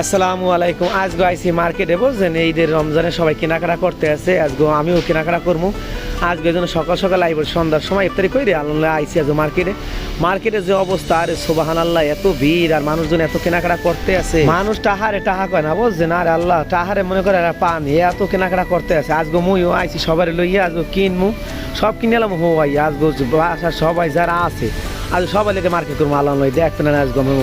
আসসালামু আলাইকুম। আজকে আইসি মার্কেটে, বুঝছেন? ঈদের রমজানে সবাই কেনাকাটা করতে আছে। আজকে আমিও কেনাকাটা করব আজকে জন্য সকাল সকাল আইব, সন্ধ্যার সময় ইফতারি করে আল্লাহ আইসি আজকে মার্কেটে। মার্কেটে যে অবস্থা, আরে সোবাহান আল্লাহ এত ভিড় আর মানুষজন এত কেনাকাটা করতে আছে। মানুষ টাহারে টাহা কয় না, বুঝছেন? আরে আল্লাহ, টাহারে মনে করে এরা পান এত কেনাকাটা করতে আছে। আজকে মুইও আইসি সবাই লইয়া আজকে কিনমু। সব কিনে এলাম হো ভাই আজকে বাসার সবাই যারা আছে আজ সবাই লেগে মার্কেট করব, আল্লাহ নয়, দেখ না আজ আমি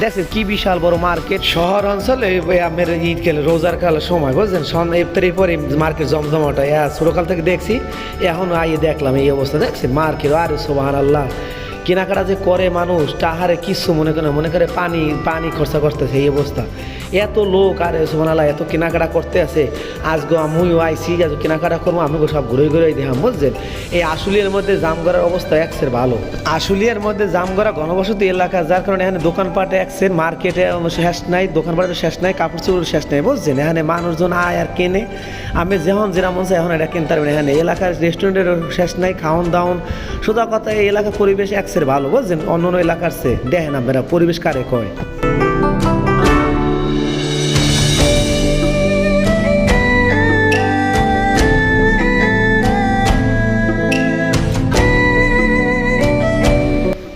দেখছেন কি বিশাল বড় মার্কেট শহর অঞ্চলে আমের ঈদ খেলে রোজার কালের সময়, বুঝছেন? সন ইফতারির পরে মার্কেট জমজমাটা ছোটকাল থেকে দেখছি, এখন আইয়ে দেখলাম এই অবস্থা দেখছি মার্কেট আরে সোহান আল্লাহ কেনাকাটা যে করে মানুষ, তাহারে কিছু মনে করে মনে করে পানি পানি খরচা করতেছে এই অবস্থা। এত লোক, আর সোমানালা এত কেনাকাটা করতে আছে। আজ আজকে আমিও আইসি আজ কেনাকাটা করব আমি সব ঘুরে ঘুরে দেখাম বুঝছেন? এই আশুলিয়ার মধ্যে জামগড়ার অবস্থা একসের ভালো। আশুলিয়ার মধ্যে জামগড়া ঘনবসতি এলাকা, যার কারণে এখানে দোকানপাটে একসের মার্কেটে শেষ নাই, দোকানপাটে শেষ নাই, কাপড় চোপড় শেষ নাই, বুঝছেন? এখানে মানুষজন আয় আর কেনে। আমি যেমন যেরকম চাই এখন এটা কিনতে পারবেন। এখানে এলাকার রেস্টুরেন্টের শেষ নাই খাওয়ান দাওন সোজা কথা, এই এলাকার পরিবেশ একসের ভালো বুঝছেন অন্য অন্য এলাকার চেয়ে দেখেন আপনারা পরিবেশ কারে কয়।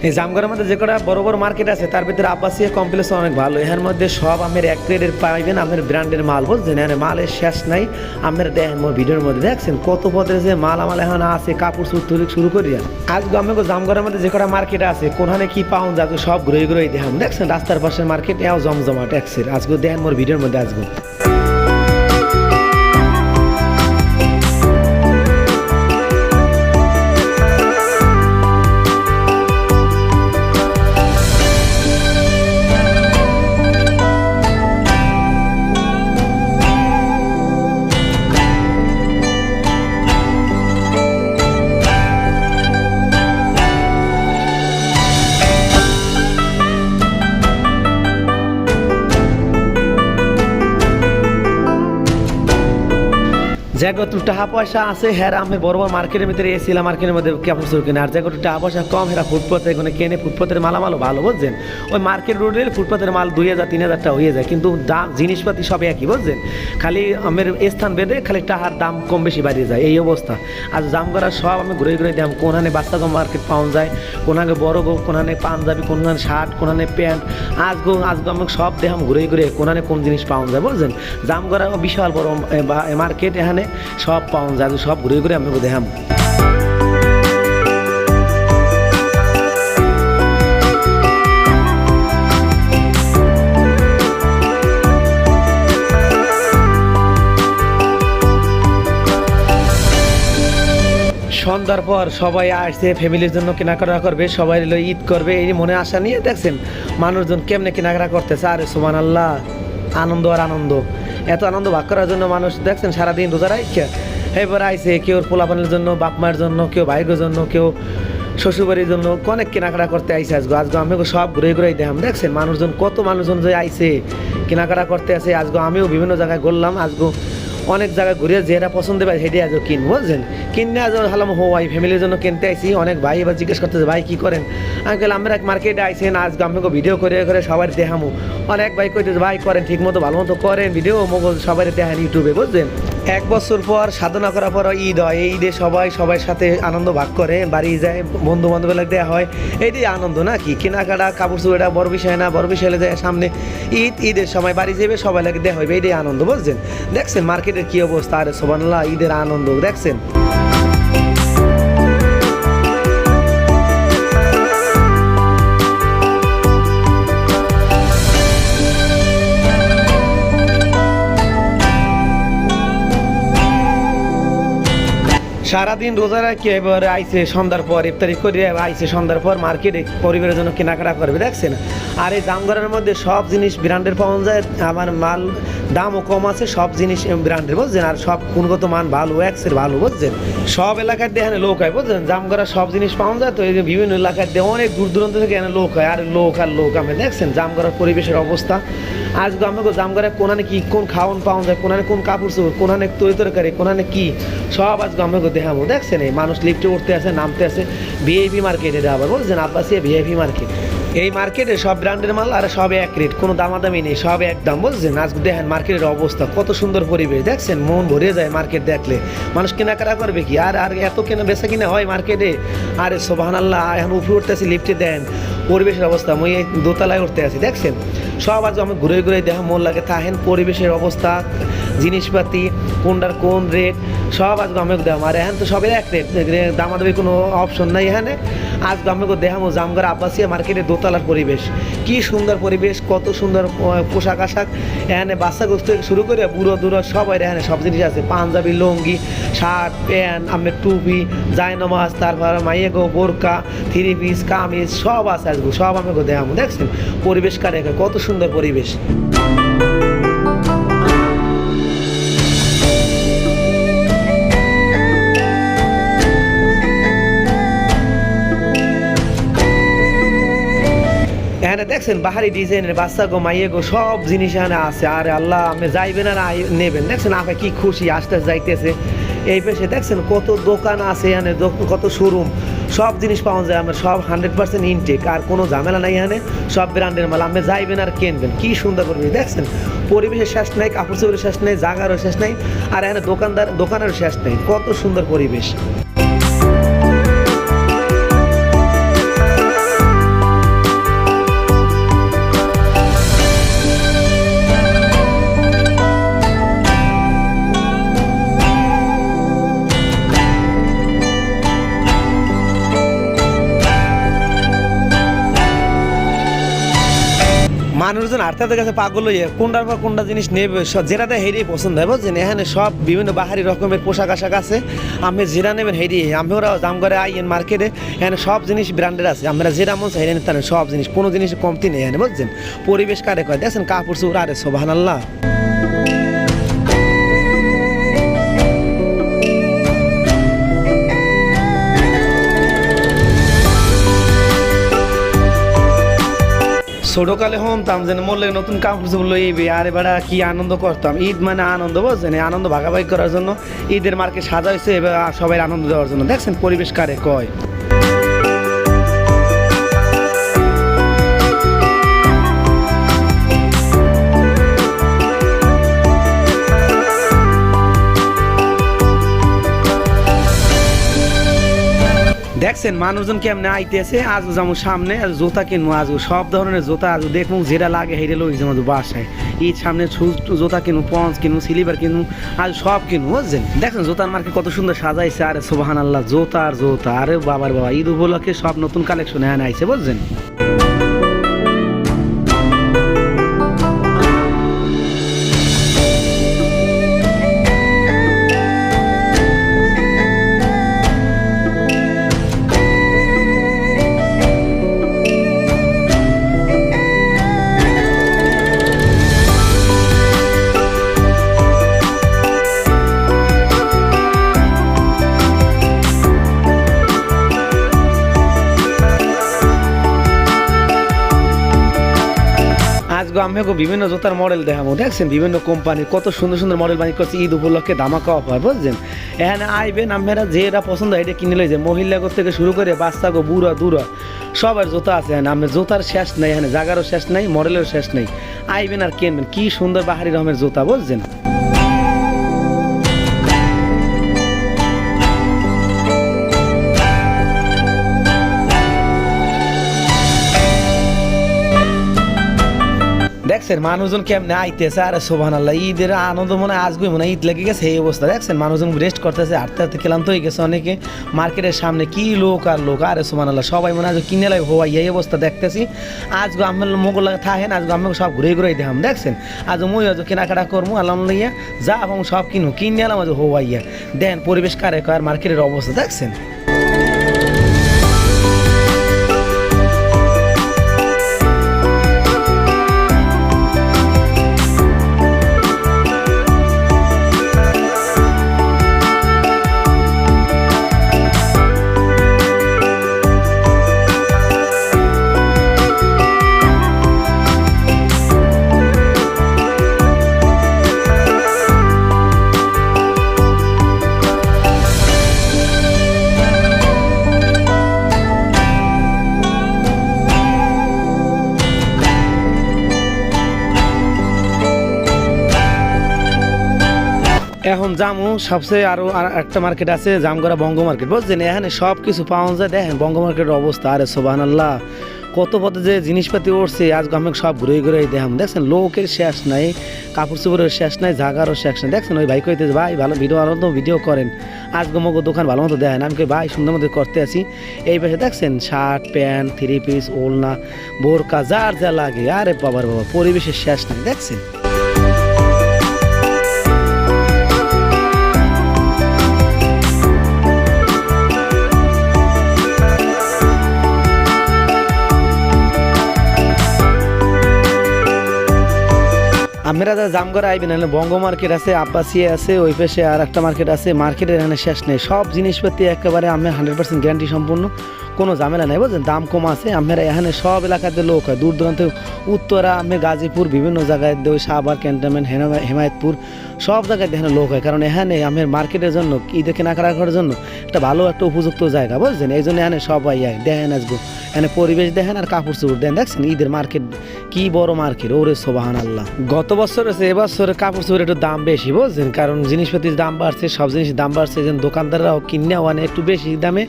এই জামগড়ের মধ্যে যে কটা বড় বড় মার্কেট আছে, তার ভিতরে আব্বাসিয়া কমপ্লেক্স অনেক ভালো। এর মধ্যে সব আমের এক গ্রেডের পাইবেন আমের ব্র্যান্ডের মাল বুঝছেন এখানে মালের শেষ নাই। আমের দেখেন ভিডিওর মধ্যে দেখছেন কত পদের যে মাল আমার এখন আছে, কাপড় চুপ থেকে শুরু করি আজকে আমি জামগড়ের মধ্যে যে কটা মার্কেট আছে, কোনখানে কি পাউন যাবে সব ঘুরে ঘুরে দেখাম দেখছেন রাস্তার পাশের মার্কেট এও জমজমা ট্যাক্সের আজকে দেখেন মোর ভিডিওর মধ্যে আজকে। জায়গা টাকা পয়সা আছে হ্যাঁ আমি বড় বড় মার্কেটের ভিতরে এসেছিলাম মার্কেটের মধ্যে কাপড় চোর কিনে আর জায়গা টাকা পয়সা কম হেরা ফুটপাতে এখানে কেনে, ফুটপাতের মালামালও ভালো, বুঝছেন? ওই মার্কেট রোডে ফুটপাতের মাল দুই হাজার, তিন হাজার টাকা হয়ে যায়, কিন্তু দাম, জিনিসপাতি সব একই, বুঝছেন? খালি আমের স্থান বেঁধে খালি টাকার দাম কম বেশি বাড়িয়ে যায়, এই অবস্থা। আর জাম করা সব আমি ঘুরে ঘুরে দাম কোনখানে বাচ্চা কম মার্কেট পাওয়া যায়, কোনখানে বড় গো কোনখানে পাঞ্জাবি, কোনখানে শার্ট কোনখানে প্যান্ট আজগো আজগো আমি সব দেখাম ঘুরে ঘুরে কোনখানে কোন জিনিস পাওয়া যায়, বুঝছেন? জাম করা বিশাল বড় মার্কেট এখানে। সব পাওয়া যায় সব ঘুরে ঘুরে আমি দেখাম। সন্ধ্যার পর সবাই আসছে, ফ্যামিলির জন্য কেনাকাটা করবে, সবাই ঈদ করবে, এই মনে আশা নিয়ে দেখছেন মানুষজন কেমনে কেনাকাটা করতেছে। আরে সোমান আল্লাহ আনন্দ আর আনন্দ। এত আনন্দ ভাগ করার জন্য মানুষ, দেখছেন সারাদিন রোজা রাখছে এবার আইসে কেউ পোলাপানের জন্য, বাপ মায়ের জন্য, কেউ ভাইগোর জন্য, কেউ শ্বশুরবাড়ির জন্য, অনেক কেনাকাটা করতে আইসে আজকে আজকে আমি সব ঘুরে ঘুরে দেখাম দেখছেন? মানুষজন কত মানুষজন যে আইসে, কেনাকাটা করতে আসে। আজগো আমিও বিভিন্ন জায়গায় ঘুরলাম আজকে অনেক জায়গায় ঘুরে যেটা পছন্দ পাই সেটাই আজও কিনবো, বুঝছেন? কিনে আজ হালাম হো ভাই, ফ্যামিলির জন্য কিনতে আইসি অনেক ভাই এবার জিজ্ঞেস করতেছে, ভাই, কী করেন? আমি বললাম আমরা এক মার্কেটে আইসেন আজ আমাকে ভিডিও করে করে সবাই দেখামো। অনেক ভাই কইতেছে, ভাই, করেন ঠিক মতো ভালো মতো করেন ভিডিও মোগল সবাই দেখেন ইউটিউবে বুঝছেন? এক বছর পর সাধনা করার পর ঈদ হয়। এই ঈদে সবাই সবার সাথে আনন্দ ভাগ করে, বাড়ি যায় বন্ধু বান্ধব দেওয়া হয় এইটাই আনন্দ না কি কেনাকাটা, কাপড় চুপড়া বড় বিষয় না, বড় বিষয় যায় সামনে ঈদ, ঈদের সময় বাড়ি যাবে সবাই লাগে দেওয়া হবে এইটাই আনন্দ, বুঝছেন? দেখছেন মার্কেটের কী অবস্থা? আরে সোবানাল্লাহ ঈদের আনন্দ, দেখছেন? সারাদিন রোজা রাখি এবার আইসে সন্ধ্যার পর, ইফতারি করে আইসে সন্ধ্যার পর মার্কেটে পরিবারের জন্য কেনাকাটা করবে, দেখছেন? আর এই দামগড়ের মধ্যে সব জিনিস ব্র্যান্ডের পাওয়া যায়, আমার মাল দামও কম আছে, সব জিনিস ব্র্যান্ডের, বুঝছেন? আর সব গুণগত মান ভালো এক্সের ভালো, বুঝছেন? সব এলাকার দিয়ে এখানে লোক হয় বুঝছেন? জামগড়া সব জিনিস পাওয়া যায়, তো এই যে বিভিন্ন এলাকার দিয়ে অনেক দূর দূরান্ত থেকে এখানে লোক হয় আর লোক আর লোক আমি দেখছেন? জামগড়ার পরিবেশের অবস্থা। আজকে আমাকে জামগড়ায় কোনানে কি, কোন খাওয়ান পাওয়া যায়, কোনানে কোন কাপড় চোপড়, কোনানে তৈ তরকারি, কোনানে কি, সব আজকে আমাকে দেখাবো। দেখছেন এই মানুষ লিফটে উঠতে আছে নামতে আছে ভিআইপি মার্কেট এটা আবার বুঝছেন আব্বাসিয়া ভিআইপি মার্কেট এই মার্কেটে সব ব্র্যান্ডের মাল, আর সব এক রেট কোনো দামাদামি নেই, সব এক দাম। বুঝছেন আজ দেখেন মার্কেটের অবস্থা, কত সুন্দর পরিবেশ। দেখছেন, মন ভরে যায় মার্কেট দেখলে। মানুষ কেনাকাটা করবে কি? আর আর এত কেনা বেচা কিনা হয় মার্কেটে আরে সোভান আল্লাহ এখন উপরে উঠতেছি, লিফটে দেন। পরিবেশের অবস্থা, মই এই দোতলায় উঠতে আছি, দেখছেন? সব আজ আমি ঘুরে ঘুরে দেখা মন লাগে থাহেন পরিবেশের অবস্থা, জিনিসপাতি, কোনটার কোন রেট সব আজ আমি দেখাম আর এখন তো সবের এক রেট দামাদামি কোনো অপশন নাই এখানে। আজ আমাকে দেখামো জামগার আব্বাসিয়া মার্কেটে দোতলার পরিবেশ। কি সুন্দর পরিবেশ, কত সুন্দর পোশাক আশাক। এখানে বাচ্চা গোস্ত থেকে শুরু করে বুড়ো দুড়ো সবাই এখানে সব জিনিস আছে। পাঞ্জাবি, লুঙ্গি, শার্ট, প্যান্ট, আমের টুপি, জায়নমাজ, তারপর মাইয়েগো, বোরকা, থ্রি পিস, কামিজ, সব আছে আজকে সব আমাকে দেখামো দেখছেন? পরিবেশ কারে কত সুন্দর পরিবেশ। দেখছেন, বাহারি ডিজাইনের বাচ্চা গো, মাইয়ে গো, সব জিনিস এখানে আছে। আর আল্লাহ, আপনি যাইবেন আর নেবেন। দেখছেন, আপনি কি খুশি, আস্তে আস্তে যাইতেছে। এই পেশে দেখছেন, কত দোকান আছে এখানে কত শোরুম সব জিনিস পাওয়া যায় আমার, সব হান্ড্রেড পার্সেন্ট ইনটেক আর কোনো ঝামেলা নাই এখানে। সব ব্র্যান্ডের মাল, আপনি যাইবেন আর কিনবেন, কি সুন্দর পরিবেশ দেখছেন? পরিবেশের শেষ নাই, কাপড় চোপড়ের শেষ নাই জাগারও শেষ নাই, আর এখানে দোকানদার, দোকানেরও শেষ নাই, কত সুন্দর পরিবেশ। মানুষজন আর্থাদের কাছে পাগল হয়ে কোনটার পর কোনটা জিনিস নেবে যেটাতে হেরিয়ে পছন্দ হয়। বুঝছেন? এখানে সব বিভিন্ন বাহারি রকমের পোশাক আশাক আছে। আপনি যেটা নেবেন হেরিয়ে। আমি ওরা দাম করে এন মার্কেটে, এখানে সব জিনিস ব্র্যান্ডের আছে। আমরা যেটা মন চাই নিতে সব জিনিস। কোনো জিনিস কমতি নেই এখানে, বুঝছেন? পরিবেশ কারে কয়? দেখছেন, কাপড় চুপড় আরে সোভান আল্লাহ ছোটকালে হমতাম যেন মরলে নতুন কাপড় চোপড় লইবে আরে বেড়া, কি আনন্দ করতাম। ঈদ মানে আনন্দ, বুঝছেন? এই আনন্দ ভাগাভাগি করার জন্য ঈদের মার্কেট সাজা হয়েছে, এবার সবাই আনন্দ দেওয়ার জন্য। দেখছেন পরিবেশ কারে কয়। দেখছেন মানুষজন কেমনে আইতেছে? আজ যেমন সামনে আর জোতা কিনবো আজ সব ধরনের জোতা আজ দেখব, যেটা লাগে হেরে লই যেমন বাসায়। ঈদ সামনে জোতা কিনু পঞ্চ কিনবো স্লিপার কিনবো, আজ সব কিনবো, বুঝছেন? দেখছেন জোতার মার্কেট কত সুন্দর সাজাইছে, আরে সোবাহান আল্লাহ জোতা, আর জোতা আরে বাবার বাবা, ঈদ উপলক্ষে সব নতুন কালেকশন এনে আইছে বুঝছেন? আজকে আমি বিভিন্ন জুতার মডেল দেখাবো। দেখছেন, বিভিন্ন কোম্পানি কত সুন্দর সুন্দর মডেল বানিয়ে করছে, ঈদ উপলক্ষে ধামাকা অফার বুঝছেন? এখানে আইবেন আপনারা যেটা পছন্দ হয়, এটা কিনে লই যে মহিলা থেকে শুরু করে বাচ্চা গো, বুড়া, দুরা, সবার জুতা আছে এখানে। আপনার জুতার শেষ নাই, এখানে জাগারও শেষ নাই মডেলেরও শেষ নেই। আইবেন আর কিনবেন। কি সুন্দর বাহারি রহমের জুতা, বুঝছেন? দেখছেন, মানুষজন কেমনে আইতেছে? আরে সোভান আল্লাহ ঈদের আনন্দ মনে আজকে মনে ঈদ লেগে গেছে, এই অবস্থা। দেখছেন, মানুষজন রেস্ট করতেছে, হাঁটতে হাঁটতে ক্লান্ত হয়ে গেছে অনেকে। মার্কেটের সামনে কি লোক আর লোক? আরে সোভান আল্লাহ সবাই মনে আজ কিনে লাই হওয়াই এই অবস্থা দেখতেছি। আজকে আমি মোগল লাগে থাকেন আজকে আমি সব ঘুরে ঘুরে দেখাম, দেখছেন? আজ মই আজ কেনাকাটা করব আল্লাহ লইয়া যা এবং সব কিনু, কিনে এলাম আজ হওয়াইয়া দেন পরিবেশ কারে কার মার্কেটের অবস্থা, দেখছেন? এখন জামু সবচেয়ে আরও একটা মার্কেট আছে, জামগড়া বঙ্গ মার্কেট বুঝছেন? এখানে সব কিছু পাওয়া যায়। দেখেন বঙ্গ মার্কেটের অবস্থা, আরে সোবাহান আল্লাহ কত পথে যে জিনিসপাতি উঠছে আজকে আমি সব ঘুরে ঘুরে দেখাম দেখছেন? লোকের শেষ নাই, কাপড় চোপড়ের শেষ নাই, জাগারও শেষ নাই। দেখছেন? ওই ভাই কইতে ভাই, ভালো ভিডিও ভালো মতো ভিডিও করেন। আজকে মগো দোকান ভালো মতো দেখেন আমি ভাই, সুন্দর মতো করতে আছি। এই পাশে দেখছেন? শার্ট, প্যান্ট থ্রি পিস ওলনা বোরকা, যার যা লাগে। আরে বাবার বাবা, পরিবেশের শেষ নাই। দেখছেন? আমরা যা জাম করে আইবেন এখানে বঙ্গ মার্কেট আছে, আব্বাসিয়া আছে, ওই পাশে আর একটা মার্কেট আছে মার্কেটের এখানে শেষ নেই। সব জিনিসপাতি একেবারে আমি হান্ড্রেড পার্সেন্ট গ্যারান্টি সম্পূর্ণ। কোনো ঝামেলা নাই বুঝলেন দাম কম আছে আমরা এখানে সব এলাকাতে লোক হয়। দূর দূরান্তে উত্তরা, আমি গাজীপুর, বিভিন্ন জায়গায় ওই সাবার ক্যান্টনমেন্ট হেমায়তপুর, সব জায়গায় এখানে লোক হয়। কারণ এখানে আমের মার্কেটের জন্য, ঈদে কেনাকাটা করার জন্য একটা ভালো একটা উপযুক্ত জায়গা, বুঝছেন? এই জন্য এখানে সবাই দেখেন আসব এখানে পরিবেশ দেখেন আর কাপড় চোপড় দেন দেখছেন? ঈদের মার্কেট, কি বড় মার্কেট, ওরে সোবাহান আল্লাহ গত বছর আছে এবছরে কাপড় চোপড়ের একটু দাম বেশি, বুঝছেন? কারণ জিনিসপাতির দাম বাড়ছে, সব জিনিসের দাম বাড়ছে, যেন দোকানদাররাও কিনেও আনে একটু বেশি দামে।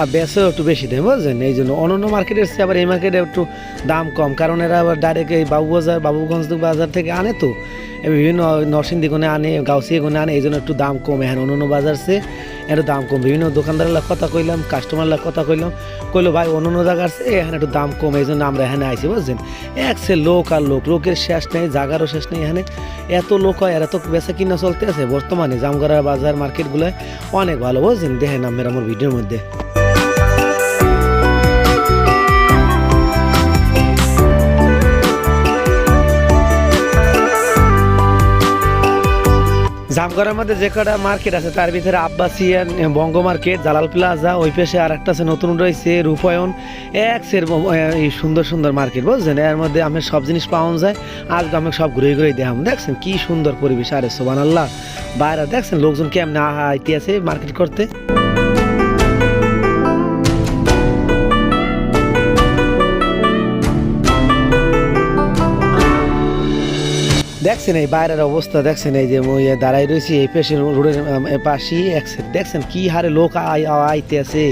আর বেচেও একটু বেশি দেয় বুঝলেন এই জন্য অন্য মার্কেটের চেয়ে আবার এই মার্কেটে একটু দাম কম, কারণ এরা আবার ডাইরেক্ট এই বাবুবাজার বাবুগঞ্জ বাজার থেকে আনে তো। বিভিন্ন নরসিংদী কোণে আনে, গাউসিয়া কোণে আনে, এই জন্য একটু দাম কম। এখন অন্য বাজার চেয়ে একটু দাম কম। বিভিন্ন দোকানদারের কথা কইলাম কাস্টমারের কথা কইলাম। কইলো, ভাই অন্য অন্য জায়গার চেয়ে এখানে একটু দাম কম, এই জন্য আমরা এখানে আইছি বুঝছেন? এক সে লোক আর লোক, লোকের শেষ নেই, জাগারও শেষ নেই এখানে। এত লোক হয় আর এত বেচা কিনা চলতে আছে বর্তমানে জামগড়া বাজার মার্কেটগুলো অনেক ভালো, বুঝছেন? দেখেন আমার ভিডিওর মধ্যে। জামগড়ার মধ্যে যে কটা মার্কেট আছে, তার ভিতরে আব্বাসিয়ান বঙ্গ মার্কেট জালাল প্লাজা, ওই পেশে আর একটা আছে, নতুন রয়েছে, রূপায়ণ। এক সের এই সুন্দর সুন্দর মার্কেট বুঝছেন? এর মধ্যে আমি সব জিনিস পাওয়া যায় আজকে আমি সব ঘুরে ঘুরে দেখাম দেখছেন কি সুন্দর পরিবেশ, আরে সোবান আল্লাহ বাইরে দেখছেন লোকজন কেমন আহা, আইতে আছে মার্কেট করতে? দেখছেন এই বাইরের অবস্থা, দেখছেন এই যে মই দাঁড়াই রয়েছি, এই পাশে রোডের পাশে দেখছেন কি হারে লোক আইতে আছে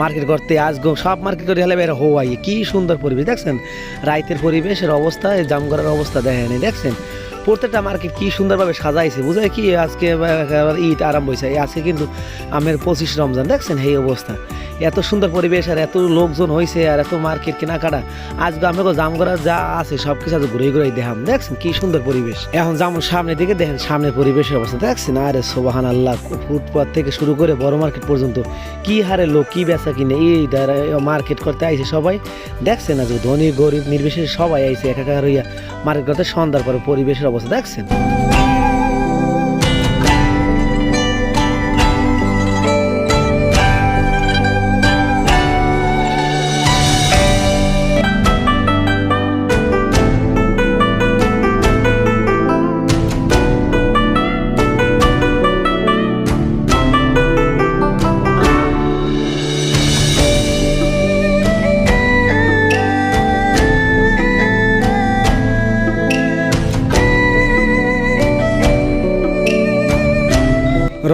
মার্কেট করতে আজ গো সব মার্কেট করে হেলে বের হো আই কি সুন্দর পরিবেশ, দেখছেন? রাইতের পরিবেশের অবস্থা জামগড়ার অবস্থা দেখেন দেখছেন? প্রত্যেকটা মার্কেট কি সুন্দরভাবে সাজাইছে বুঝায় কি? আজকে ঈদ আরম্ভ হয়েছে আজকে কিন্তু আমের পঁচিশ রমজান, দেখছেন? এই অবস্থা। এত সুন্দর পরিবেশ আর এত লোকজন হয়েছে আর এত মার্কেট কেনাকাটা। আজকে আমাকে জামগড়া যা আছে সব কিছু আজ ঘুরে ঘুরে দেখাম, দেখছেন? কি সুন্দর পরিবেশ। এখন যেমন সামনের দিকে, দেখেন সামনের পরিবেশের অবস্থা, দেখছেন? আরে সোবাহান আল্লাহ ফুটপাথ থেকে শুরু করে বড় মার্কেট পর্যন্ত কি হারে লোক, কি বেচা কিনে, এই মার্কেট করতে আইছে সবাই। দেখছেন আজ ধনী, গরিব, নির্বিশেষে সবাই আইছে একাকার হইয়া মার্কেট করতে, সন্ধ্যার পরে পরিবেশের অবস্থা দেখছেন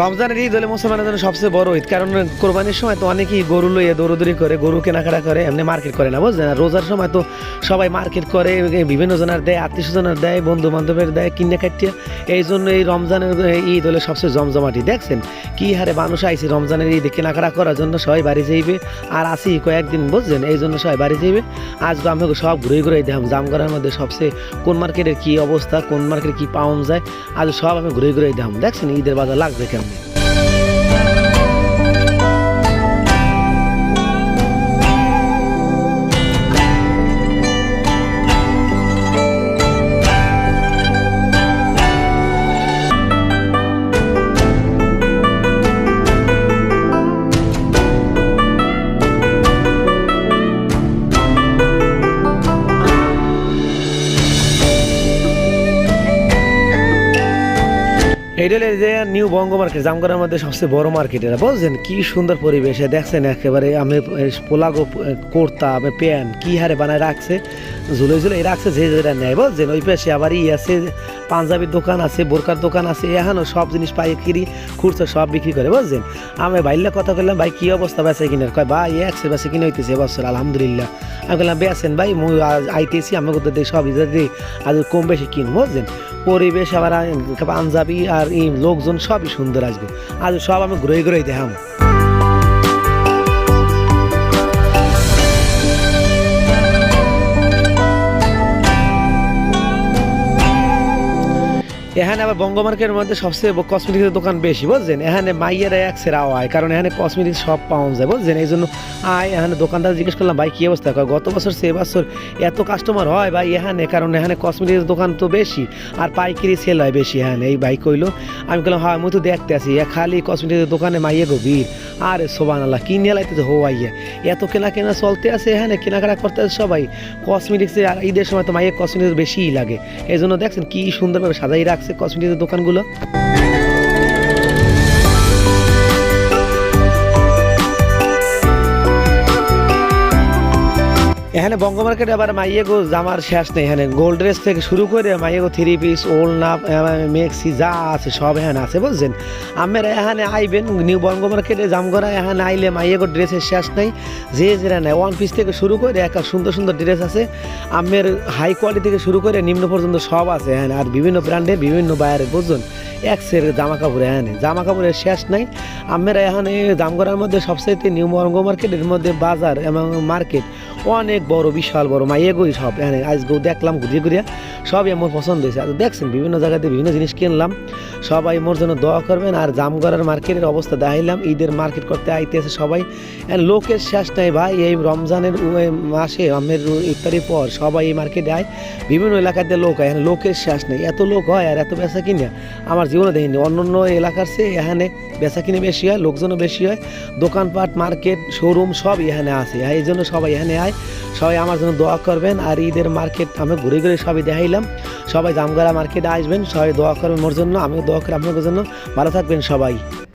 রমজানের ঈদ হলে মুসলমানের জন্য সবচেয়ে বড় ঈদ। কারণ কোরবানির সময় তো অনেকেই গরু লইয়ে দৌড়দৌড়ি করে, গরু কেনাকাটা করে, এমনি মার্কেট করে না, বুঝলেন? রোজার সময় তো সবাই মার্কেট করে বিভিন্ন জনের দেয়, আত্মীয় স্বজনের দেয় বন্ধু বান্ধবের দেয়, কিনে কাটিয়ে। এই জন্য এই রমজানের ঈদ হলে সবচেয়ে জমজমাটি দেখছেন? কি হারে মানুষ আইছে রমজানের ঈদে কেনাকাটা করার জন্য সবাই বাড়ি যাইবে। আর আসি কয়েকদিন বুঝছেন এই জন্য সবাই বাড়ি যাইবে। আজকে আমি সব ঘুরে ঘুরে দেখাম, জামগড়ার মধ্যে সবচেয়ে কোন মার্কেটের কি অবস্থা, কোন মার্কেটে কি পাওয়া যায়, আজ সব আমি ঘুরে ঘুরে দেখাম, দেখছেন? ঈদের বাজার লাগবে কেমন? এটা যে নিউ বঙ্গ মার্কেট জামগড়ার মধ্যে সবচেয়ে বড় মার্কেট এটা বুঝছেন? কি সুন্দর পরিবেশে দেখছেন একেবারে আমি পোলাগো কোর্তা, আমি প্যান্ট, কি হারে বানায় রাখছে? ঝুলে ঝুলে রাখছে, যে যেটা নেয়, বুঝছেন? ওই পাশে আবার ই আছে, পাঞ্জাবির দোকান আছে, বোরকার দোকান আছে, এখানেও সব জিনিস পাইকারি, খুচরা সব বিক্রি করে, বুঝছেন? আমি বাইলে কথা বললাম ভাই, কি অবস্থা বেচে কিনে কয়, ভাই একশো বেচে কিনে হইতেছে এবছর আলহামদুলিল্লাহ। আমি বললাম বেছেন ভাই, মুই আইতেছি, আমাকে তো সব ইজার দিই আজ কম বেশি কিন বুঝছেন? পরিবেশ, আবার পাঞ্জাবি আর ই লোকজন সবই সুন্দর আসবে আজ সব আমি ঘুরে ঘুরে দেখাম এখানে আবার বঙ্গ মার্কেটের মধ্যে সবচেয়ে কসমেটিক্সের দোকান বেশি, বুঝছেন? এখানে মাইয়েরা এক সেরা আয় কারণ এখানে কসমেটিক্স সব পাওয়া যায়, বুঝছেন? এই জন্য আয় এখানে দোকানদার জিজ্ঞেস করলাম, ভাই, কী অবস্থা? কয়, গত বছর সে বছর এত কাস্টমার হয় ভাই এখানে, কারণ এখানে কসমেটিক্সের দোকান তো বেশি আর পাইকারি সেল হয় বেশি এখানে। এই ভাই কইলো, আমি বললাম হ্যাঁ আমি তো দেখতে আসি খালি কসমেটিক্সের দোকানে মাইয়ে গো ভিড়। আরে সোবান আল্লাহ কিনে লাইতে হো আইয়া এত কেনা কেনা চলতে আছে এখানে, কেনাকাটা করতে আছে সবাই। কসমেটিক্সে আর ঈদের সময় তো মাইয়ের কসমেটিক্স বেশিই লাগে। এই জন্য দেখছেন কি সুন্দরভাবে সাজাই রাখছে কসমেটিক্সের দোকানগুলো। এখানে বঙ্গ মার্কেটে আবার মাইয়েগো জামার শেষ নেই। এখানে গোল্ড ড্রেস থেকে শুরু করে মাইয়েগো থ্রি পিস ওল্ড নাপ মেক্সি যা আছে সব এখানে আছে, বুঝছেন? আমের এখানে আইবেন নিউ বঙ্গ মার্কেটে জামগড়া এখানে আইলে মাইয়েগো ড্রেসের শেষ নেই। যে যেটা নেয় ওয়ান পিস থেকে শুরু করে একটা সুন্দর সুন্দর ড্রেস আছে। আমের হাই কোয়ালিটি থেকে শুরু করে নিম্ন পর্যন্ত সব আছে এখানে। আর বিভিন্ন ব্র্যান্ডের বিভিন্ন বায়ারের বুঝছেন? এক সের জামা কাপড় এখানে জামা কাপড়ের শেষ নাই। আমরা এখানে জামগড়ার মধ্যে সবচাইতে নিউ বঙ্গ মার্কেটের মধ্যে বাজার এবং মার্কেট অনেক বড়, বিশাল বড় মাইয়েগোই সব এখানে আজকেও দেখলাম ঘুরিয়ে ঘুরিয়ে সবই আমার পছন্দ হয়েছে। আর দেখছেন, বিভিন্ন জায়গাতে বিভিন্ন জিনিস কিনলাম। সবাই মোর জন্য দোয়া করবেন। আর জামগড়ার মার্কেটের অবস্থা দেখাইলাম। ঈদের মার্কেট করতে আইতেছে সবাই। লোকের শেষ নাই ভাই। এই রমজানের মাসে, আমের ইফতারির পর সবাই এই মার্কেটে আয়। বিভিন্ন এলাকাতে লোক এখানে লোকের শেষ নেই। এত লোক হয় আর এত বেচা কিনে, আমার জীবনে দেখিনি। অন্য অন্য এলাকার চেয়ে এখানে বেচা কিনে বেশি হয়, লোকজনও বেশি হয়। দোকানপাট, মার্কেট শোরুম সব এখানে আছে। এই জন্য সবাই এখানে আয়। সবাই আমার জন্য দোয়া করবেন। আর ঈদের মার্কেট আমি ঘুরে ঘুরে সবই দেখাইলাম। সবাই জামগাড়া মার্কেটে আসবেন, সবাই দোয়া করবেন ওর জন্য। আমিও দোয়া করি আপনাদের জন্য। ভালো থাকবেন সবাই।